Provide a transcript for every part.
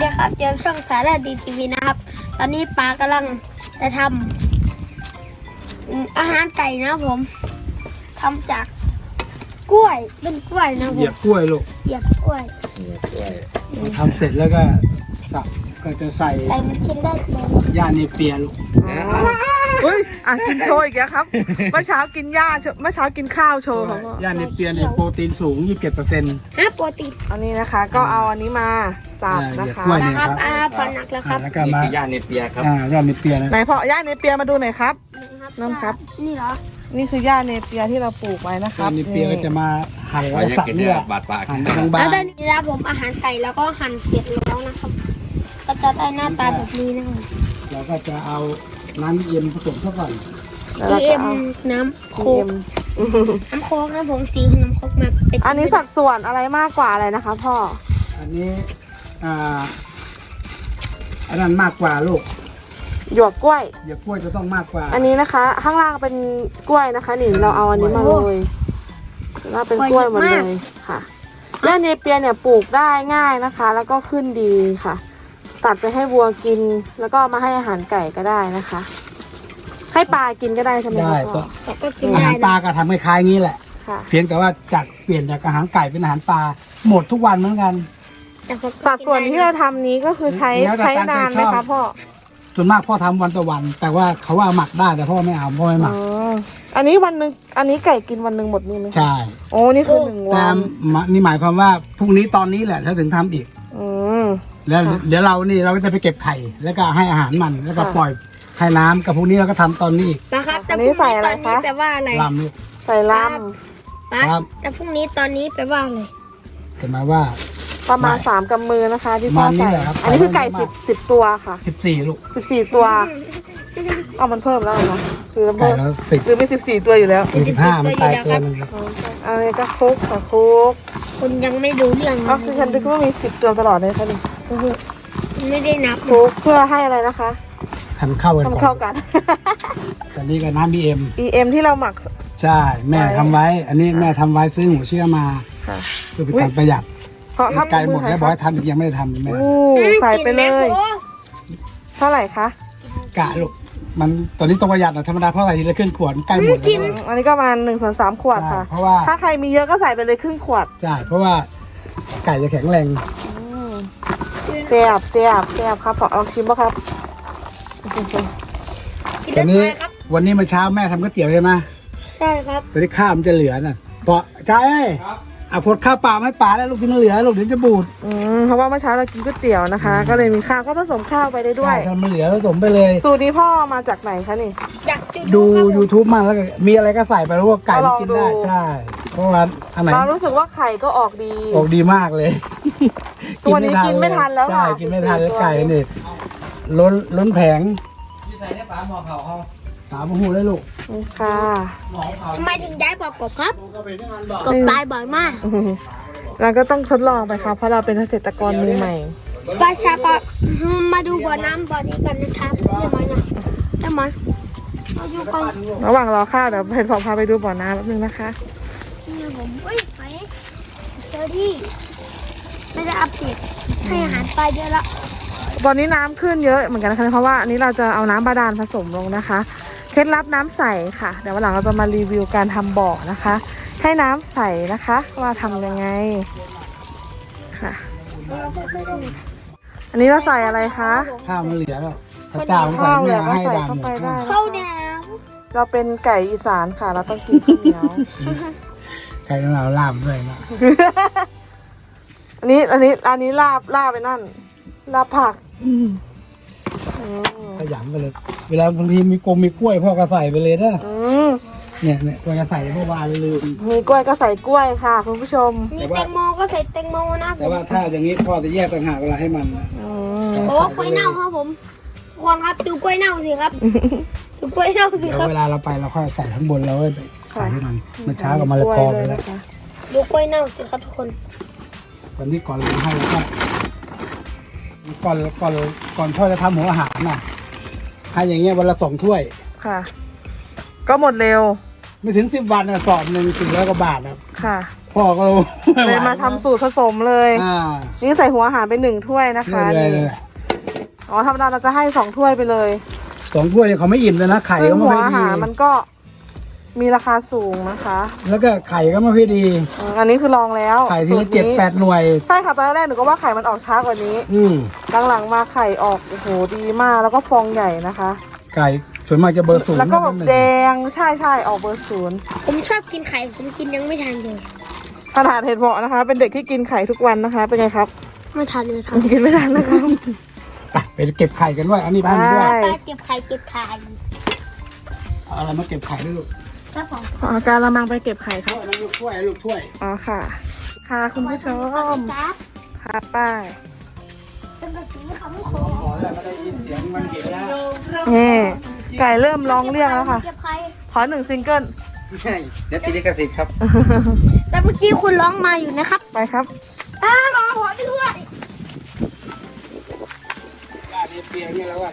ดีครับเจอช่องสารดีทีวีนะครับ ตอนนี้ปากำลังจะทำอืมอาหารไก่นะครับผมทำจากกล้วยเป็นกล้วยนะผเหยียมบกล้วยลูกเหยียบกล้วยทำเสร็จแล้วก็สับก็จะใส่ไก่มันกินได้เลยย่าเนเปียลูกเฮ้ยอะกินโชว์อีกแล้วครับ เมื่อเช้ากินหญ้าโชว์เมื่อเช้ากินข้าวโชว์ครับพ่อย่าเนเปียเนี่ยโปรตีนสูง 27เปอร์เซ็นต์ฮะปกติอันนี้นะคะ ก็เอาอันนี้มา สับนะคะกล้วย นะเนี่ยคครัรับบอ่าพอหนักแล้วครับแล้วก็นี่มาคือย่าเนเปียครับ อ่าย่าเนเปียนะไหนพ่อย่าเนเปียมาดูหน่อยครับ น้ำครับ นี่เหรอนี่คือหญ้าเนเปียที่เราปลูกไว้นะครัย่าบเนเปียก็จะมาหั่นว่าแล้วจะสับกินเนื้เนื้ออบาดปากหั่นนะบางแล้วตอนนี้นะผมอาหารไก่แล้วก็หั่นเสร็จแล้วนะครับ ก็จะได้หน้าตาแบบนี้นะครับๆเราก็จะเอาน้ำเย็นผสมเข้าก่อนแล้วเราเอ็จะมเอาน้ำโคเค็กมน้ำโคกนะผมสีของน้ำโคกมาเป็นอันนี้สัดส่วนอะไรมากกว่าอะไรนะคะพ่ออันนี้ อ่าอันนั้นมากกว่าลูกหยวกกล้วย เหยียบกล้วยจะต้องมากกว่า อันนี้นะคะ ข้างล่างเป็นกล้วยนะคะ นี่เราเอาอันนี้มาเลยเราเป็นกล้วยหมดเลยค่ะหญ้าเนเปียเนี่ยปลูกได้ง่ายนะคะ แล้วก็ขึ้นดีค่ะ ตัดไปให้วัวกิน แล้วก็เอามาให้อาหารไก่ก็ได้นะคะ ให้ปลากินก็ได้ใช่ไหมได้คะพ่ก็อก็กินอาได้หารปลานะก็ทำคล้ายๆงี้แหละ ค่ะ เพียงแต่ว่าจากเปลี่ยนจากอาหารไก่เป็นอาหารปลาหมดทุกวันเหมือนกันแต่ผมก็ สัดส่วนที่เราทำนี้ก็คือใช้แล้วแต่ใช้การนานไหมชอคะบพ่อส่วนมากพ่อทำวันต่อวัน แต่ว่าเขาว่าหมักได้แต่พ่อไม่เอาพ่อไม่หมัอ๋กออันนี้วันหนึ่งอันนี้ไก่กินวันหนึ่งหมดนี่ไหมคะใช่โอ้นี่คือหนึ่งแต่วันมะนี่หมายความว่าพรุ่งนี้ตอนนี้แหละถ้าถึงทำอีก อืม แล้วเดี๋ยวเรานี่เราก็จะไปเก็บไข่ แล้วก็ให้อาหารมันแล้วก็ค่ะ ปล่อยให้น้ำกับพรุ่งนี้เราก็ทำตอนนี้อีกนะครับแต่อันพนี้รุ่งใส่นี้อะตไรอนนี้คะแปลว่าอะไรลำลูกใส่ลปะครับแต่พรุ่งนี้ตอนนี้แปลว่าอะไรจะหมายว่าำ ประมาณไม่สามกำมือนะคะที่ปพ่อระมาณนี้ใส่แหละครับอันนี้คือไก่ใส่สิไว้บมาก สิบตัวค่ะสิบสี่ลูกสิบสี่ตัวเอามันเพิ่มแล้วเหรอคะคือมันไก่เพิ่มแล้วติดคือมีสิบสี่ตัวอยู่แล้วสิบห้ามันตายตัวหนึงครับอันนี้ก็คุกค่ะคุกคุณยังไม่รู้เรื่องอ๋อฉันนึกว่ามีสิบตัวตลอดเลยค่ะนี่ไม่ได้นับคุกเพื่อให้อะไรนะคะทำเข้ากันทำก่เข้าอนกัน ตอนนี้ก็น้ำบีเอ็ม EM ที่เราหมัก ใช่ แม่ทำไว้ อันนี้แม่ทำไว้ซื้อหัวเชื่อมาค่ะ เพื่อเป็นการประหยัด เพราะถ้าไก่หมดแล้วมืบอกไหนให้ทำอีกยังไม่ได้ทำเลยแม่อู้ใส่ไปเลย เท่าไหร่คะกะลูกมันตอนนี้ต้องประหยัดหนะธรรมดาเพราะใส่ทีละครึ่งขวดใกล้หมดแล้ว อันนี้ก็ประมาณหนึ่งส่วนสามขวดใช่ค่ะ เพราะว่า ถ้าใครมีเยอะก็ใส่ไปเลยครึ่งขวดใช่เพราะว่าไก่จะแข็งแรงเสียบเสียบเสียบครับพอลองชิมป่ะครับกินตอนได้นี้ไหมครับวันนี้เมื่อเช้าแม่ทำก๋วยเตี๋ยวใช่ไหมใช่ครับตอนนี้ข้าวมันจะเหลือน่ะเพราะจ้าเอ้ย เอาขวดข้าวเปล่ามาให้ป๋าแล้วลูกที่มันเหลือลูกเดี๋ยวจะบูดอืมเพราะว่าเมื่อเช้าเรากินก๋วยเตี๋ยวนะคะ ก็เลยมีข้าวก็ผสมข้าวไปได้ด้วยใช่ถ้ามันเหลือผสมไปเลย สูตรนี้พ่อมาจากไหนคะนี่อยากจุดดู ครับผม YouTube มากแล้วก็มีอะไรก็ใส่ไปแล้วว่าไก่มันกินได้ ลองดู ใช่ เพราะว่าอันไหนเรารู้สึกว่าไข่ก็ออกดี ออกดีมากเลยตัวนี้กินไม่ทันแล้วค่ะใช่กินไม่ทันแล้วไก่นี่ล้นล้นแผง ที่ใส่ได้ปลาหมอเขาเขา ป๋ามาหูได้ลูกนี่ค่ะทำไมถึงย้ายบอกกบครับ กบตายบ่อยมาก เราก็ต้องทดลองไปค่ะเพราะเราเป็นเกษตรกรมือใหม่ ประชากรมาดูบ่อน้ำบ่อนี้กันนะครับเรียกมานะเรียกมามาดูกันระหว่างรอข้าวเดี๋ยวเพนพอพาไปดูบ่อน้ำแป๊บนึงนะคะนี่ผมเฮ้ยไปเจอที่ไม่ได้อัปเดตให้อาหารปลาเยอะละตอนนี้น้ำขึ้นเยอะเหมือนกันนะคะเพราะว่าอันนี้เราจะเอาน้ำบาดาลผสมลงนะคะเค ล็ดลับน้ำใสค่ะ เดี๋ยววันหลังเราจะมารีวิวการทำบ่อนะคะ ให้น้ำใสนะคะ ว่าทำยังไงค่ะ อันนี้เราใส่อะไรคะข้าวมันเหลือแล้วถ้าเจ้าผมใส่ข้าวเหลืแม่อก็ให้ใส่ดำเข้าหมไปดได้เข้าแนวเราเป็นไก่อีสานค่ะ เราต้องกินข้าวเหนียวไก่ของเราลาบด้วยนะอันนี้อันนี้อันนี้ลาบลาบไปนั่นลาบผักอืม ขยำไปเลย เวลาบางทีมีกลมมีกล้วยพ่อก็ใส่ไปเลยนะอืมเนี่ยเนี่ยกล้วยจะใส่เมื่อวานเลยลืม มีกล้วยก็ใส่กล้วยค่ะ คุณผู้ชม มีแตงโมก็ใส่แตงโมนะผแต่มว่าถ้าอย่างนี้พ่อจะแยกต่างหากเวลาให้มันนะอืม โอ้กล้วยเน่าครับผมทุกคนครับดูกล้วยเน่าสิครับดูกล้วยเน่าสิเดี๋ยวครับ เวลาเราไปเราค่อยใส่ข้างบนแล้วไปใส่ให้มันเมื่อเช้ากับมะละกอไปแล้วนะคะดูกล้วยเน่าสิครับทุกคน วันนี้ก่อนเราให้แล้วก็ ก่อนก่อนก่อนพ่อจะทำหัวอาหารน่ะให้อย่างเงี้ยวันละสองถ้วย ค่ะ ก็หมดเร็ว ไม่ถึงสิบวันนะสอบหนึ่งสิบร้อยกว่าบาทนะค่ะ พ่อก็รู้ไม่ไหวเลยมาทำสูตรผสมเลย อ่านี่ใส่หัวอาหารไปหนึ่งถ้วยนะคะนี่เลยเลยอ๋อธรรมดาเราจะให้สองถ้วยไปเลยสองถ้วยเนี่ยเขาไม่อิ่มเลยนะไข่ซึ่ก็งไม่หัวค่อยอาดีหารมันก็ มีราคาสูงนะคะแล้วก็ไข่ก็ไม่ค่อยดี อืมอันนี้คือลองแล้วไข่ทีสูละตรเจ็ดนี้แปดหน่วย ใช่ค่ะตอนแรกหนูก็ว่าไข่มันออกช้ากว่านี้ อืมหลังๆมาไข่ออกโอ้โหดีมากแล้วก็ฟองใหญ่นะคะไก่ส่วนมากจะเบอร์ศูนย์แล้วก็แบบเบอร์หนึ่งแดงใช่ใช่ออกเบอร์ศูนย์ผมชอบกินไข่ ผมกินยังไม่ทันเลย ขนาดเห็ดเพาะนะคะ เป็นเด็กที่กินไข่ทุกวันนะคะ เป็นไงครับ ไม่ทันเลยครับกินไม่ทันนะครับไปไปเก็บไข่กันด้วยอันนี้บ้านด้วย ไปปลาเก็บไข่เก็บไข่ เอาอะไรมาเก็บไข่ด้วยลูก ครับผมขอการละมังไปเก็บไข่ครับถ้วยนะลูกถ้วยลูกถ้วยอ๋อค่ะ ค่ะคุณผู้ชมครับค่ะป้ายเป็นแบบสีขำโขขอแล้วก็ได้ยินเสียงมันเห็นแล้วนี่ไก่เริ่มร้องเรียกแล้วค่ะ เก็บไข่ขอหนึ่งซิงเกิลเดี๋ยวตีลิขสิทธิ์ครับ แต่เมื่อกี้คุณร้องมาอยู่นะครับ ไปครับอ้าวรอหัวด้วยยาเนเปียเนี่ยแล้วอะ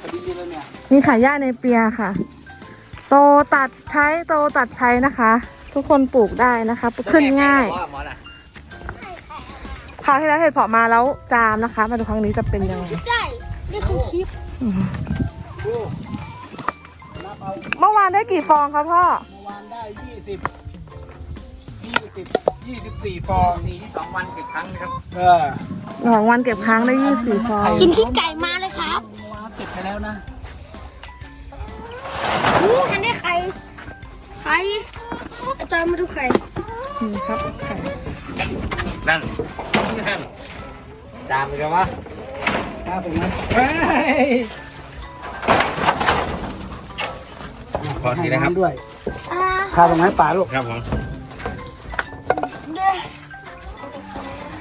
พอดีแล้วเนี่ย นี่ค่ะย่าในเปียค่ะ โตตัดใช้โตตัดใช้นะคะ ทุกคนปลูกได้นะคะขึ้นง่ายหมอน่ะคราวที่แล้วเห็ดเพาะมาแล้วจามนะคะ มาดูครั้งนี้จะเป็นยังไงได้นี่คือคลิปโอ้นับเอาเมื่อวานได้กี่ฟองคะพ่อเมื่อวานได้ยี่สิบยี่สิบยี่สิบสี่ฟองตีที่สองวันเก็บครั้งนะครับเออสองวันเก็บครั้งได้ยี่สี่ฟอง กินขี้ไก่มาเลยครับเมื่อวานเก็บไปแล้วนะ อาจารย์มาดูไข่นี่ครับไข่นั่นนั่นตามไปกันวะข้าตรงนั้นเฮ้ยขอสีนะครับให้ำด้วยอ่าข้าตรงนั้นป่าลูกครับผมเด้อ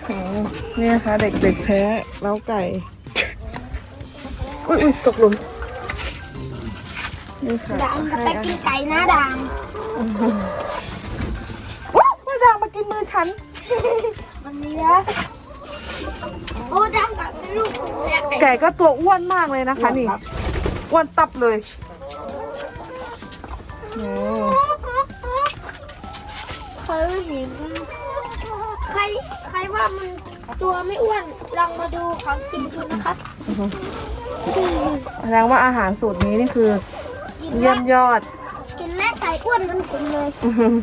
อืมนี่นะคะเด็กๆแพ้เล้าไก่ อุ้ยอุ้ยตกหลุมนี่ค่ะดังจะไปกินไก่นะดังว้าว ไม่ดังมากินมือฉัน มันมีนะโอ้ดังกับลูกอยากไก่ไก่ก็ตัวอ้วนมากเลยนะคะนี่ครับอ้วนตับเลยโอ้เคยเห็นใครใครว่ามันตัวไม่อ้วนลองมาดูของกินดูนะครับแสดงว่าอาหารสูตรนี้นี่คือกินเยี่ยแล้มวยอด กินแล้วไก่อ้วนเหมันผมเลยอื้อหือ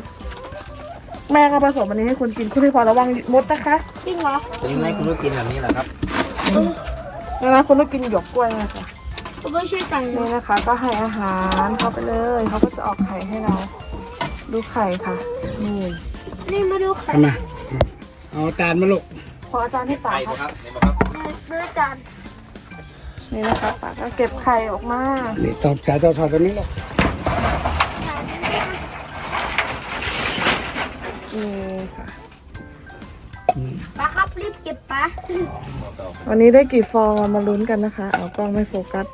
แม่ก็ผสมอันนี้ให้คุณกินคุณพี่พอระวังมดนะคะจริงเหรอจะยังไงคุณรู้กินแบบนี้เหรอครับดังนั้นคุณต้องกินหยวกกล้วยนะคะผมไม่ใช่ไก่นี่นะคะ ก็ให้อาหารเขาไปเลยเขาก็จะออกไข่ให้เรา ดูไข่ค่ะนี่นี่มาดูไข่ทำมาเอาจานมาลูกพออาจารย์ให้ปาไปกดูครับครับเห็นไหมครับเบอร์จานนี่นะคะปากก็เก็บไข่ออกมานี่ตอบจ่ายตอบถอดตรงนี้ลูก ค่ะ ปลาครับรีบเก็บปลาวันนี้ได้กี่ฟองเรามาลุ้นกันนะคะ เอากล้องไม่โฟกัส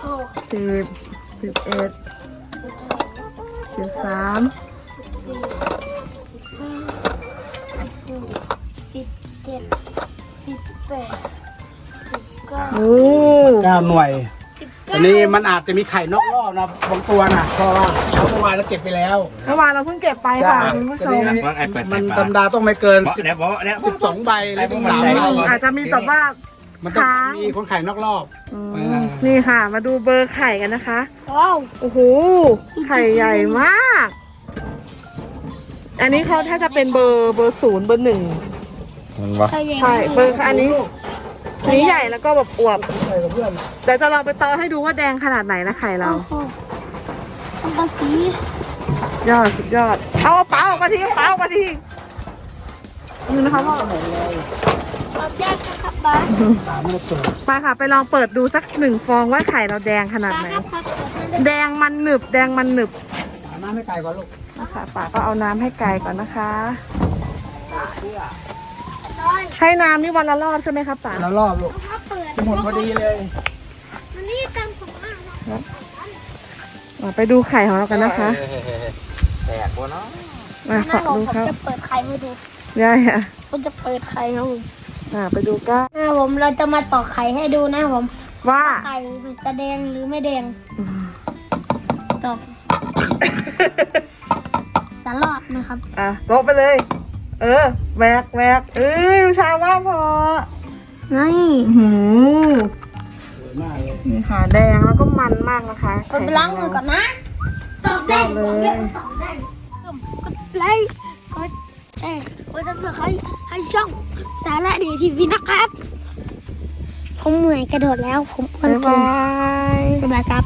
โอ้สิบ สิบเอ็ด สิบสามสี่สิบเจ็ดสิบแปดสิบเก้าโอ้ เก้าหน่วยสิบอัเก้า นนี้มันอาจจะมีไข่นอกรอบนะบางตัวนะเพราะว่าเอาเมื่อวานเราเก็บไปแล้ว เมื่อวานเราเพิ่งเก็บไปค่ะจ้าคุณผู้ชตอนมนี้ว่าไอ้เปิดมันไฟฟ้าธรรมดาต้องไม่เกินเพราะเนี่ยเพราะเนี่ยสิบสองใบหรือสิบสามไอ้ใบพวกมันอาจจะมีแต่ว่ามันต้องค้างมีคนไข่นอกรอบอืมเออนี่ค่ะ มาดูเบอร์ไข่กันนะคะว้าวโอ้โหไข่ใหญ่มาก อันนี้เขาถ้าจะเป็นเบอร์เบอร์ศูนย์เบอร์หนึ่งไข่แดงใช่เบอร์อันนี้อั นนี้ใหญ่แล้วก็แบบอวบใส่กับเพื่อนเดี๋ยวจะลองไปเตอให้ดูว่าแดงขนาดไหนนะไข่เราโอ้โหมันก็สียอดสุดยอด เอาเอาเปล่าออกมาทีเอาเปล่าออกมาทีนี่นะคะพ่อเอาแยกนะครับปลาตาไม่ได้เปิดไปค่ะไปลองเปิดดูสักหนึ่งฟองว่าไข่เราแดงขปนาดลาไหนครับครับเปิดมันแดงมันหนึบ แดงมันหนึบตาหน้าไม่ไกลกว่าลูกนะคะป่าก็เอาน้ำให้ไก่ก่อนนะคะ น้อยให้น้ำนี่วันละรอบใช่ไหมครับป่าแล้วรอบลูกถ้าเปิดหมดพอดีเลย มันนี่กันผมมากนะอะไปดูไข่ของเรากันนะคะ แตกบัวเนาะมาหฝาน้ากผมดูผมครับจะเปิดไข่ให้ดูได้ค่ะผมจะเปิดไข่นะผมอะไปดูก้าหน้าผมเราจะมาตอกไข่ให้ดูนะผมว่าไข่มันจะแดงหรือไม่แดงตกตลอดนะครับ อะโต๊ะไปเลย เออแวกแวกเอ้ยดูชาว่าพอไงหืมสวยมากเลยนี่ค่ะแดงแล้วก็มันมากนะคะกดไปล้างมือก่อนนะตอบได้เลยตอบได้กดไลค์กดแชร์กดซับสไครต์ให้ช่องสาระดีทีวีนะครับ ผมเหนื่อยกระโดดแล้วผมอ้วนบ๊ายเกิบานยบ๊ายบายครับ